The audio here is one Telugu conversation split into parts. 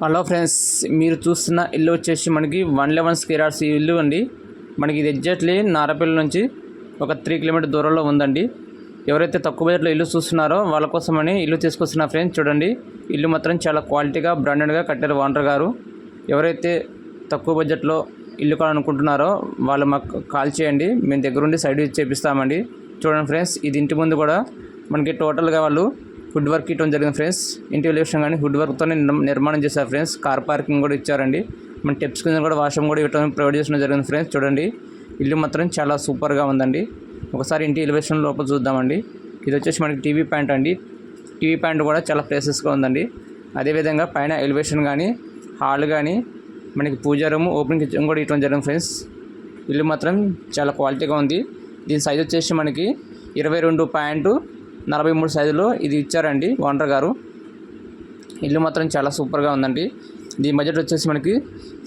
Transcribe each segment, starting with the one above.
హలో ఫ్రెండ్స్ మీరు చూస్తున్న ఇల్లు వచ్చేసి మనకి వన్ లెవెన్ స్క్వేర్స్ ఇల్లు అండి. మనకి ఇది ఎగ్జాక్ట్లీ నారపల్లి నుంచి ఒక త్రీ కిలోమీటర్ దూరంలో ఉందండి. ఎవరైతే తక్కువ బడ్జెట్లో ఇల్లు చూస్తున్నారో వాళ్ళ కోసమని ఇల్లు తీసుకొస్తున్న ఫ్రెండ్స్ చూడండి. ఇల్లు మాత్రం చాలా క్వాలిటీగా బ్రాండెడ్గా కట్టారు ఓనర్ గారు. ఎవరైతే తక్కువ బడ్జెట్లో ఇల్లు కావాలనుకుంటున్నారో వాళ్ళు మాకు కాల్ చేయండి. మేము దగ్గరుండి సైడ్ చేపిస్తామండి. చూడండి ఫ్రెండ్స్ ఇది ఇంటి ముందు కూడా మనకి టోటల్గా వాళ్ళు వుడ్ వర్క్ ఇవ్వడం జరిగింది ఫ్రెండ్స్. ఇంటి ఎలివేషన్ కానీ వుడ్ వర్క్తో నిర్మాణం చేశారు ఫ్రెండ్స్. కార్ పార్కింగ్ కూడా ఇచ్చారండి. మన టెప్స్ కింద కూడా వాష్రూమ్ కూడా ఇవ్వడం ప్రొవైడ్ చేయడం జరిగింది ఫ్రెండ్స్. చూడండి ఇల్లు మాత్రం చాలా సూపర్గా ఉందండి. ఒకసారి ఇంటి ఎలివేషన్ లోపల చూద్దామండి. ఇది వచ్చేసి మనకి టీవీ ప్యాంట్ అండి. టీవీ ప్యాంట్ కూడా చాలా ప్లేసెస్గా ఉందండి. అదేవిధంగా పైన ఎలివేషన్ కానీ హాల్ కానీ మనకి పూజా రూమ్ ఓపెన్ కిచెన్ కూడా ఇవ్వడం జరిగింది ఫ్రెండ్స్. ఇల్లు మాత్రం చాలా క్వాలిటీగా ఉంది. దీని సైజ్ వచ్చేసి మనకి ఇరవై రెండు పాయింట్ నలభై మూడు సైజులో ఇది ఇచ్చారండి ఓనర్ గారు. ఇల్లు మాత్రం చాలా సూపర్గా ఉందండి. దీని బడ్జెట్ వచ్చేసి మనకి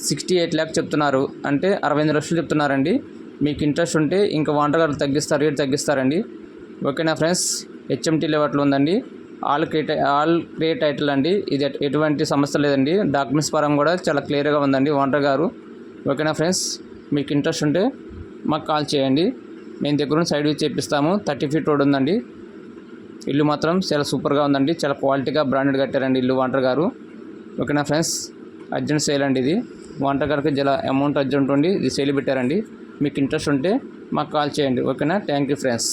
సిక్స్టీ ఎయిట్ ల్యాక్ చెప్తున్నారు. అంటే అరవై ఎనిమిది లక్షలు చెప్తున్నారండి. మీకు ఇంట్రెస్ట్ ఉంటే ఇంకా ఓనర్ గారు తగ్గిస్తారు రేట్ తగ్గిస్తారండి. ఓకేనా ఫ్రెండ్స్? హెచ్ఎంటీ లెవెట్లో ఉందండి. All create all create title అండి. ఇది ఎటువంటి సమస్య లేదండి. డాక్యుమెంట్స్ పరంగా కూడా చాలా క్లియర్గా ఉందండి ఓనర్ గారు. ఓకేనా ఫ్రెండ్స్? మీకు ఇంట్రెస్ట్ ఉంటే మాకు కాల్ చేయండి. మేము దగ్గర సైడ్ చేపిస్తాము. థర్టీ ఫీట్ రోడ్ ఉందండి. ఇల్లు మాత్రం చాలా సూపర్గా ఉందండి. చాలా క్వాలిటీగా బ్రాండెడ్ కట్టారండి ఇల్లు వాంటర్ గారు. ఓకేనా ఫ్రెండ్స్? అర్జెంట్ సేల్ అండి ఇది. వాంటర్ గారికి చాలా అమౌంట్ అర్జెంట్ ఉండి ఇది సేల్ పెట్టారండి. మీకు ఇంట్రెస్ట్ ఉంటే మాకు కాల్ చేయండి. ఓకేనా? Thank you friends